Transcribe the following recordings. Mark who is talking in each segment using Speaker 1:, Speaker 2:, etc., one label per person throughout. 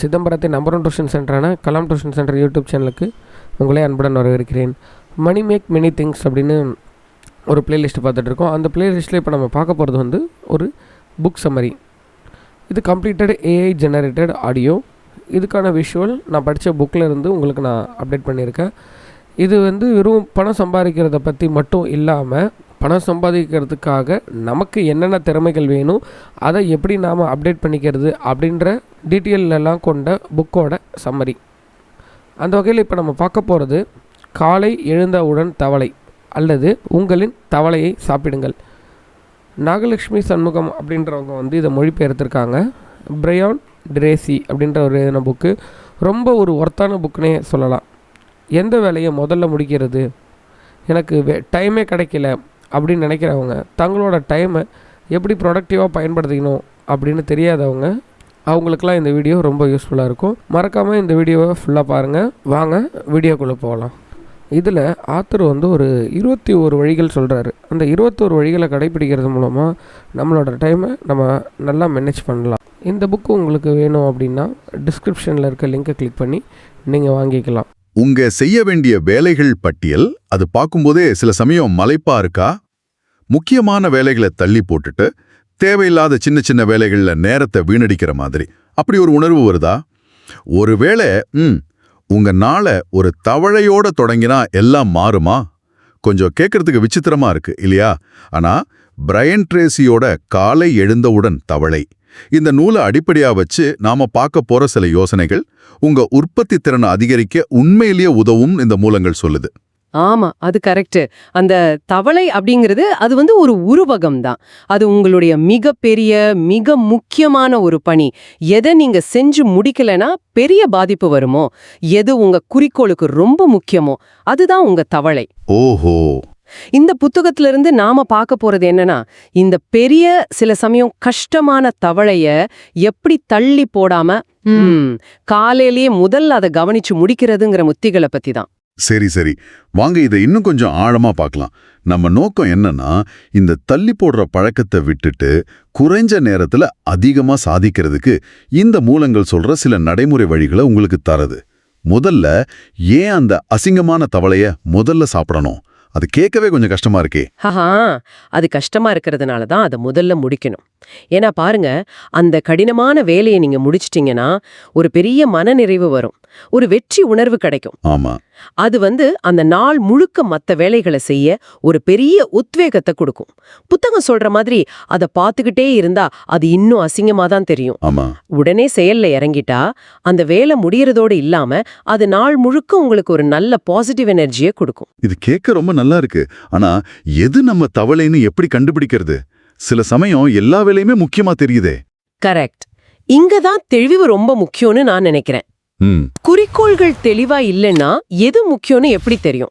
Speaker 1: சிதம்பரத்தின் number one tuition சென்டரான Kalam tuition centre YouTube சேனலுக்கு உங்களை அன்புடன் வரவேற்கிறேன். மணி மேக் மெனி திங்ஸ் அப்படின்னு ஒரு பிளேலிஸ்ட் பார்த்துட்ருக்கோம். அந்த பிளேலிஸ்ட்டில் இப்போ நம்ம பார்க்க போகிறது வந்து ஒரு புக் சம்மரி இது கம்ப்ளீட்டட் ஏஐ ஜெனரேட்டட் ஆடியோ இதுக்கான விஷுவல் நான் படித்த புக்கில் இருந்து உங்களுக்கு நான் அப்டேட் பண்ணியிருக்கேன். இது வந்து வெறும் பணம் சம்பாதிக்கிறத பற்றி மட்டும் இல்லாமல் பணம் சம்பாதிக்கிறதுக்காக நமக்கு என்னென்ன திறமைகள் வேணும் அதை எப்படி நாம் அப்டேட் பண்ணிக்கிறது அப்படின்ற டீட்டெயிலெல்லாம் கொண்ட புக்கோட சம்மரி அந்த வகையில் இப்போ நம்ம பார்க்க போகிறது காலை எழுந்தவுடன் தவளை அல்லது உங்களின் தவளையை சாப்பிடுங்கள். நாகலட்சுமி சண்முகம் அப்படின்றவங்க வந்து இதை மொழிபெயர்த்திருக்காங்க. பிரையான் ட்ரேசி அப்படின்ற ஒரு எழுதின புக்கு ரொம்ப ஒரு ஒர்த்தான புக்குனே சொல்லலாம். எந்த வேலையை முதல்ல முடிக்கிறது? எனக்கு வே டைமே கிடைக்கல. அப்படின்னு நினைக்கிறவங்க தங்களோட டைமை எப்படி ப்ரொடக்டிவாக பயன்படுத்திக்கணும் அப்படின்னு தெரியாதவங்க அவங்களுக்கெல்லாம் இந்த வீடியோ ரொம்ப யூஸ்ஃபுல்லாக இருக்கும். மறக்காமல் இந்த வீடியோவை ஃபுல்லாக பாருங்கள் வாங்க வீடியோக்குள்ளே போகலாம். இதில் ஆத்தர் வந்து ஒரு இருபத்தி ஒரு வழிகள் சொல்கிறாரு அந்த இருபத்தோரு வழிகளை கடைப்பிடிக்கிறது மூலமாக நம்மளோட டைமை நம்ம நல்லா மேனேஜ் பண்ணலாம். இந்த புக்கு உங்களுக்கு வேணும் அப்படின்னா டிஸ்கிரிப்ஷனில் இருக்க லிங்கை கிளிக் பண்ணி நீங்கள் வாங்கிக்கலாம்.
Speaker 2: உங்க செய்ய வேண்டிய வேலைகள் பட்டியல் அது பார்க்கும்போதே சில சமயம் மலைப்பா இருக்கா? முக்கியமான வேலைகளை தள்ளி போட்டுட்டு தேவையில்லாத சின்ன சின்ன வேலைகள்ல நேரத்தை வீணடிக்கிற மாதிரி. அப்படி ஒரு உணர்வு வருதா? ஒருவேளை ம் உங்க நாளை ஒரு தவளையோட தொடங்கினா எல்லாம் மாறுமா? கொஞ்சம் கேட்கறதுக்கு விசித்திரமா இருக்கு இல்லையா? ஆனா பிரையன் ட்ரேசியோட காலை எழுந்தவுடன் தவளை இந்த நூலை அடிப்படையா வச்சு நாம பார்க்க போற சில யோசனைகள் உங்க உற்பத்தி திறனை அதிகரிக்க உண்மையிலேயே உதவும் இந்த மூலங்கள் சொல்லுது.
Speaker 3: ஆமா அது கரெக்ட் அந்த தவளை அப்படிங்கிறது அது வந்து ஒரு உருவகம் தான். அது உங்களுடைய மிகப்பெரிய மிக முக்கியமான ஒரு பணி. எதை நீங்க செஞ்சு முடிக்கலைன்னா பெரிய பாதிப்பு வருமோ? எது உங்க குறிக்கோளுக்கு ரொம்ப முக்கியமோ? அதுதான் உங்க தவளை.
Speaker 2: ஓஹோ!
Speaker 3: இந்த புத்தகத்துல இருந்து நாம பார்க்க போறது என்னன்னா இந்த பெரிய சில சமயம் கஷ்டமான தவளைய எப்படி தள்ளி போடாம காலையிலேயே முதல்ல அதை கவனிச்சு முடிக்கிறதுங்கிற முத்திகளை பத்தி தான்.
Speaker 2: சரி சரி. வாங்க இதை இன்னும் கொஞ்சம் ஆழமா பார்க்கலாம். நம்ம நோக்கம் என்னன்னா இந்த தள்ளி போடுற பழக்கத்தை விட்டுட்டு குறைஞ்ச நேரத்துல அதிகமா சாதிக்கிறதுக்கு இந்த மூலங்கள் சொல்ற சில நடைமுறை வழிகளை உங்களுக்கு தரது. முதல்ல ஏன் அந்த அசிங்கமான தவளைய முதல்ல சாப்பிடணும்? அது கேட்கவே கொஞ்சம் கஷ்டமா இருக்கே.
Speaker 3: ஹஹா அது கஷ்டமா இருக்கிறதுனால தான் அதை முதல்ல முடிக்கணும். ஏன்னா பாருங்க அந்த கடினமான வேலையை நீங்க முடிச்சிட்டீங்கன்னா ஒரு பெரிய மனநிறைவு வரும். ஒரு வெற்றி உணர்வு கிடைக்கும்.
Speaker 2: ஆமா.
Speaker 3: அது வந்து அந்த நாள் முழுக்க மத்த வேலைகளை செய்ய ஒரு பெரிய உத்வேகத்தை கொடுக்கும். புத்தகம் சொல்ற மாதிரி அதை பார்த்துக்கிட்டே இருந்தா அது இன்னும் அசிங்கமா தான் தெரியும்.
Speaker 2: ஆமா.
Speaker 3: உடனே செயல்ல இறங்கிட்டா அந்த வேலை முடியறதோடு இல்லாம அது நாள் முழுக்க உங்களுக்கு ஒரு நல்ல பாசிட்டிவ் எனர்ஜியை கொடுக்கும்.
Speaker 2: இது கேட்க ரொம்ப நல்லா இருக்கு. ஆனா எது நம்ம தவளைன்னு எப்படி கண்டுபிடிக்கிறது? சில சமயம் எல்லா வேலையுமே முக்கியமா தெரியுதே.
Speaker 3: கரெக்ட் இங்க தான் தெளிவு ரொம்ப முக்கியம்னு நான் நினைக்கிறேன். குறிக்கோள்கள் தெளிவா இல்லைன்னா எது முக்கியம்னு எப்படி தெரியும்?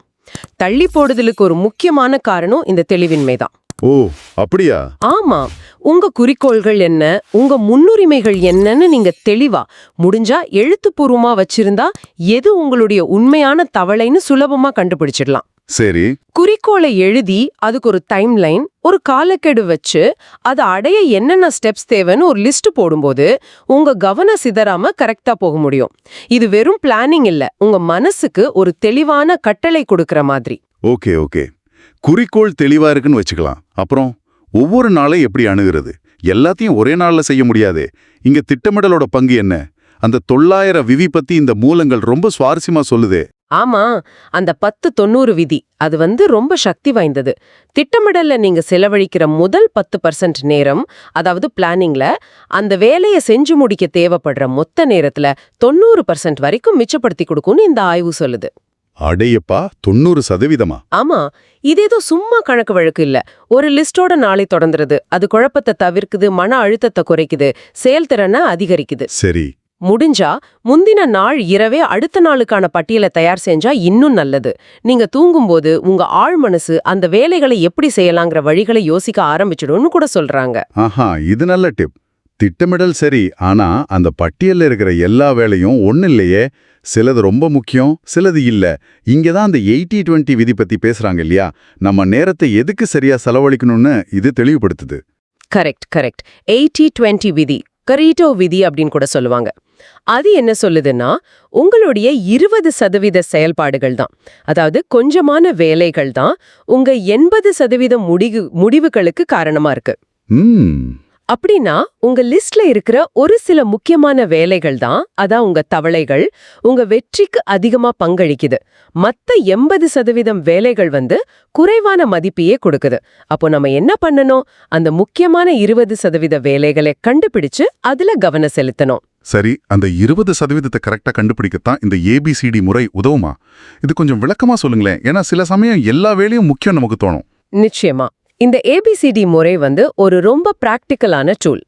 Speaker 3: தள்ளி போடுதலுக்கு ஒரு முக்கியமான காரணம் இந்த தெளிவின்மை தான்
Speaker 2: ஓ அப்படியா?
Speaker 3: ஆமா. உங்க குறிக்கோள்கள் என்ன? உங்க முன்னுரிமைகள் என்னன்னு நீங்க தெளிவா முடிஞ்சா எழுத்துப்பூர்வமா வச்சிருந்தா எது உங்களுடைய உண்மையான தவளைன்னு சுலபமா கண்டுபிடிச்சிடலாம்.
Speaker 2: சரி.
Speaker 3: குறிக்கோளை எழுதி அதுக்கு ஒரு டைம்லைன் ஒரு காலக்கெடு வச்சு அதை அடைய என்னென்ன ஸ்டெப்ஸ் தேவைன்னு ஒரு லிஸ்ட் போடும்போது உங்க கவனம் சிதறாம கரெக்டா போக முடியும். இது வெறும் பிளானிங் இல்ல உங்க மனசுக்கு ஒரு தெளிவான கட்டளை கொடுக்கற மாதிரி.
Speaker 2: Okay okay. குறிக்கோள் தெளிவா இருக்குன்னு வச்சுக்கலாம். அப்புறம் ஒவ்வொரு நாளையும் எப்படி அணுகிறது? எல்லாத்தையும் ஒரே நாள்ல செய்ய முடியாதே. இங்க திட்டமிடலோட பங்கு என்ன? அந்த தொள்ளாயிரம் விவி பத்தி இந்த மூலங்கள் ரொம்ப சுவாரஸ்யமா சொல்லுதே.
Speaker 3: ஆமா அந்த பத்து தொண்ணூறு விதி. அது வந்து ரொம்ப சக்தி வாய்ந்தது. திட்டமிடல்ல நீங்க செலவழிக்கிற முதல் பத்து பர்சன்ட் நேரம் அதாவது பிளானிங்ல அந்த வேலையை செஞ்சு முடிக்க தேவைப்படுற மொத்த நேரத்துல தொண்ணூறு பர்சன்ட் வரைக்கும் மிச்சப்படுத்தி கொடுக்கும்னு இந்த ஆய்வு சொல்லுது.
Speaker 2: அடையப்பா தொண்ணூறு சதவீதமா?
Speaker 3: ஆமா இது ஏதோ சும்மா கணக்கு வழக்கு இல்ல. ஒரு லிஸ்டோட நாளை தொடர்ந்துருது அது குழப்பத்தை தவிர்க்குது மன அழுத்தத்தை குறைக்குது செயல்திறனை அதிகரிக்குது.
Speaker 2: சரி
Speaker 3: முடிஞ்சா முந்தின நாள் இரவே அடுத்த நாளுக்கான பட்டியலை தயார் செஞ்சா இன்னும் நல்லது. நீங்க தூங்கும்போது உங்க ஆழ் மனசு அந்த வேலைகளை எப்படி செய்யலாங்கிற வழிகளை யோசிக்க ஆரம்பிச்சிடும்னு கூட சொல்றாங்க.
Speaker 2: ஆஹா இது நல்ல டிப். திட்டமிடல் சரி ஆனா அந்த பட்டியல்ல இருக்கிற எல்லா வேலையும் ஒண்ணு இல்லையே. சிலது ரொம்ப முக்கியம் சிலது இல்ல. இங்க தான் அந்த எயிட்டி டுவெண்ட்டி விதி பத்தி பேசுறாங்க இல்லையா? நம்ம நேரத்தை எதுக்கு சரியா செலவழிக்கணும்னு இது தெளிவுபடுத்துது.
Speaker 3: Correct correct. எயிட்டி டுவெண்ட்டி விதி கரீட்டோ விதி அப்படின்னு கூட சொல்லுவாங்க. அது என்ன சொல்லுதுன்னா உங்களுடைய இருபது சதவீத செயல்பாடுகள் தான் அதாவது கொஞ்சமான வேலைகள் தான் உங்க எண்பது சதவீத முடிவு முடிவுகளுக்கு காரணமா இருக்கு. அப்படின்னா உங்க லிஸ்ட்ல இருக்கிற ஒரு சில முக்கியமான வேலைகள் தான் அதான் உங்க தவளைகள் உங்க வெற்றிக்கு அதிகமா பங்களிக்குது. மத்த எண்பது சதவீதம் வேலைகள் வந்து குறைவான மதிப்பையே கொடுக்குது. அப்போ நம்ம என்ன பண்ணணும்? அந்த முக்கியமான இருபது சதவீத வேலைகளை கண்டுபிடிச்சு அதுல கவனம் செலுத்தணும்.
Speaker 2: சரி அந்த இருபது சதவீதத்தை கரெக்டா கண்டுபிடிக்கத்தான் இந்த ஏபிசிடி முறை உதவுமா? இது கொஞ்சம் விளக்கமா சொல்லுங்களேன். ஏன்னா சில சமயம் எல்லா வேலையும் முக்கியம் நமக்கு தோணும்.
Speaker 3: நிச்சயமா. இந்த ஏபிசிடி முறை வந்து ஒரு ரொம்ப பிராக்டிக்கலான டூல்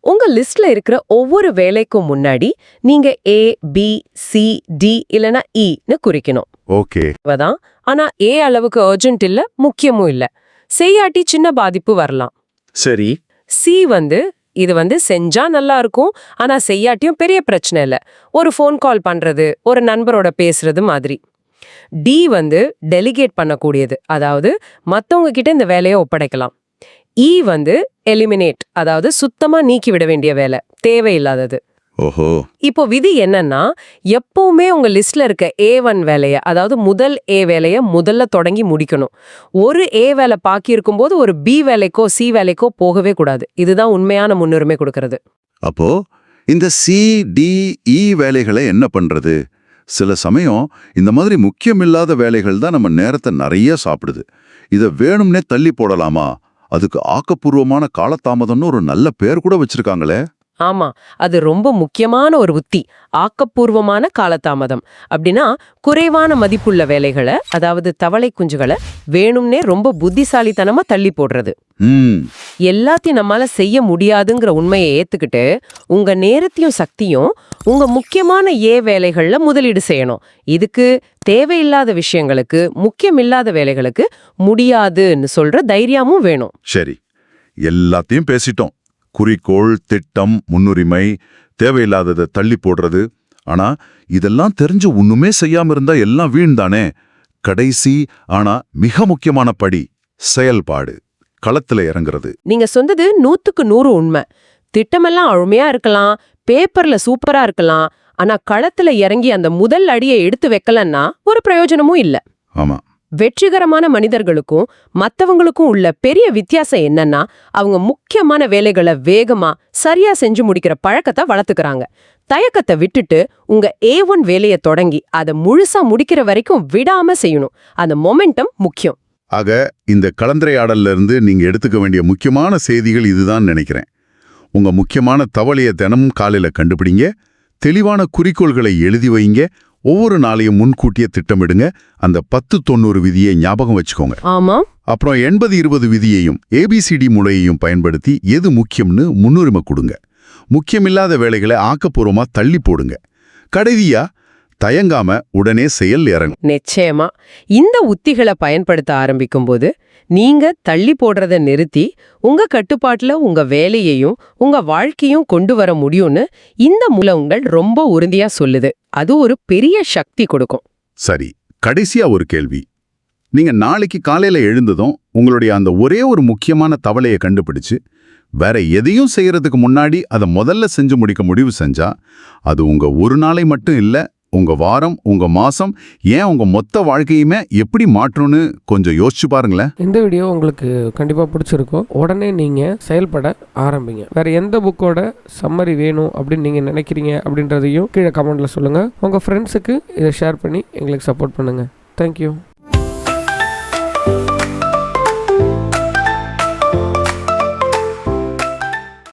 Speaker 3: உங்க லிஸ்ட்ல இருக்கிற ஒவ்வொரு வேலைக்கும் முன்னாடி நீங்க ஏ பி சி டி இல்லனா இன்னு குறிக்கணும்.
Speaker 2: ஓகே.
Speaker 3: தான் ஆனா ஏ அளவுக்கு அர்ஜென்ட் இல்ல முக்கியமும் இல்ல. செய்யாட்டி சின்ன பாதிப்பு வரலாம்.
Speaker 2: சரி.
Speaker 3: சி வந்து இது வந்து செஞ்சா நல்லா இருக்கும் ஆனா செய்யாட்டியும் பெரிய பிரச்சனை இல்லை. ஒரு ஃபோன் கால் பண்றது ஒரு நண்பரோட பேசுறது மாதிரி. டி வந்து டெலிகேட் பண்ணக்கூடியது. அதாவது மற்றவங்க கிட்ட இந்த வேலையை ஒப்படைக்கலாம். இ வந்து எலிமினேட் அதாவது சுத்தமாக நீக்கி விட வேண்டிய வேலை தேவையில்லாதது.
Speaker 2: ஓஹோ.
Speaker 3: இப்போ விதி என்னன்னா எப்பவுமே உங்க லிஸ்ட்ல இருக்க ஏ ஒன் வேலைய அதாவது முதல் ஏ வேலைய முதல்ல தொடங்கி முடிக்கணும். ஒரு ஏ வேலை பாக்கி இருக்கும்போது ஒரு பி வேலைக்கோ சி வேலைக்கோ போகவே கூடாது. இதுதான் உண்மையான முன்னுரிமை கொடுக்கறது.
Speaker 2: அப்போ இந்த சி டி இ வேலைகளை என்ன பண்றது? சில சமயம் இந்த மாதிரி முக்கியமில்லாத வேலைகள் தான் நம்ம நேரத்தை நிறைய சாப்பிடுது. இதை வேணும்னே தள்ளி போடலாமா? அதுக்கு ஆக்கப்பூர்வமான காலதாமதம்னு ஒரு நல்ல பேர் கூட வச்சிருக்காங்களே.
Speaker 3: ஆமா அது ரொம்ப முக்கியமான ஒரு உத்தி ஆக்கப்பூர்வமான காலதாமதம். அப்படின்னா குறைவான மதிப்புள்ள வேலைகளை அதாவது தவளை குஞ்சுகளை வேணும்னே ரொம்ப புத்திசாலித்தனமா தள்ளி போடுறது. எல்லாத்தையும் நம்மால செய்ய முடியாதுங்கிற உண்மையை ஏத்துக்கிட்டு உங்க நேரத்தையும் சக்தியும் உங்க முக்கியமான ஏ வேலைகள்ல முதலீடு செய்யணும். இதுக்கு தேவையில்லாத விஷயங்களுக்கு முக்கியமில்லாத வேலைகளுக்கு முடியாதுன்னு சொல்ற தைரியமும் வேணும்.
Speaker 2: சரி எல்லாத்தையும் பேசிட்டோம். குறிக்கோள் திட்டம் முன்னுரிமை தேவையில்லாததை தள்ளி போடுறது. ஆனா இதெல்லாம் தெரிஞ்சு ஒண்ணுமே செய்யாம இருந்தா எல்லாம் வீண் தானே கடைசி ஆனா மிக முக்கியமான படி செயல்பாடு களத்துல இறங்குறது.
Speaker 3: நீங்க சொன்னது நூத்துக்கு நூறு உண்மை. திட்டமெல்லாம் அழுமையா இருக்கலாம் பேப்பர்ல சூப்பரா இருக்கலாம் ஆனா களத்துல இறங்கி அந்த முதல் அடியை எடுத்து வைக்கலன்னா ஒரு பிரயோஜனமும் இல்ல.
Speaker 2: ஆமா.
Speaker 3: வெற்றிகரமான மனிதர்களுக்கும் மத்தவங்களுக்கும் உள்ள பெரிய வித்தியாசம் என்னன்னா அவங்க முக்கியமான வேலைகளை வேகமா சரியா செஞ்சு முடிக்கிற பழக்கத்தை வளர்த்துக்கறாங்க. தயக்கத்தை விட்டுட்டு உங்க ஏ ஒன் வேலையை தொடங்கி அதை முழுசா முடிக்கிற வரைக்கும் விடாம செய்யணும். அந்த மொமெண்டம் முக்கியம்.
Speaker 2: ஆக இந்த கலந்துரையாடல்ல இருந்து நீங்க எடுத்துக்க வேண்டிய முக்கியமான செய்திகள் இதுதான் நினைக்கிறேன். உங்க முக்கியமான தவளைய தினமும் காலையில கண்டுபிடிங்க தெளிவான குறிக்கோள்களை எழுதி வைங்க ஒவ்வொரு நாளையும் முன்கூட்டியே திட்டமிடுங்க. அந்த பத்து தொண்ணூறு விதியை ஞாபகம் வச்சுக்கோங்க.
Speaker 3: ஆமா.
Speaker 2: அப்புறம் எண்பது இருபது விதியையும் ஏபிசிடி முறையையும் பயன்படுத்தி எது முக்கியம்னு முன்னுரிமை கொடுங்க. முக்கியமில்லாத வேலைகளை ஆக்கப்பூர்வமா தள்ளி போடுங்க. கடைசியா தயங்காம உடனே செயல் இறங்க.
Speaker 3: நிச்சயமா. இந்த உத்திகளை பயன்படுத்த ஆரம்பிக்கும்போது நீங்க தள்ளி போடுறத நிறுத்தி உங்க கட்டுப்பாட்டுல உங்க வேலையையும் உங்க வாழ்க்கையும் கொண்டு வர முடியும்னு இந்த மூலங்கள் ரொம்ப உறுதியா சொல்லுது. அது ஒரு பெரிய சக்தி கொடுக்கும்.
Speaker 2: சரி கடைசியா ஒரு கேள்வி. நீங்க நாளைக்கு காலையில எழுந்ததும் உங்களுடைய அந்த ஒரே ஒரு முக்கியமான தவளையை கண்டுபிடிச்சு வேற எதையும் செய்யறதுக்கு முன்னாடி அதை முதல்ல செஞ்சு முடிக்க முடிவு செஞ்சா அது உங்க ஒரு நாளை மட்டும் இல்ல உங்க வாரம் உங்க மாசம் ஏன் உங்க மொத்த வாழ்க்கையுமே எப்படி மாற்றும்னு கொஞ்சம் யோசிச்சு பாருங்களேன்.
Speaker 1: இந்த வீடியோ உங்களுக்கு கண்டிப்பாக பிடிச்சிருக்கும். உடனே நீங்கள் செயல்பட ஆரம்பிங்க. வேறு எந்த புக்கோட சம்மரி வேணும் அப்படின்னு நீங்கள் நினைக்கிறீங்க அப்படின்றதையும் கீழே கமெண்ட்டில் சொல்லுங்கள் உங்கள் ஃப்ரெண்ட்ஸுக்கு இதை ஷேர் பண்ணி எங்களுக்கு சப்போர்ட் பண்ணுங்கள் தேங்க்யூ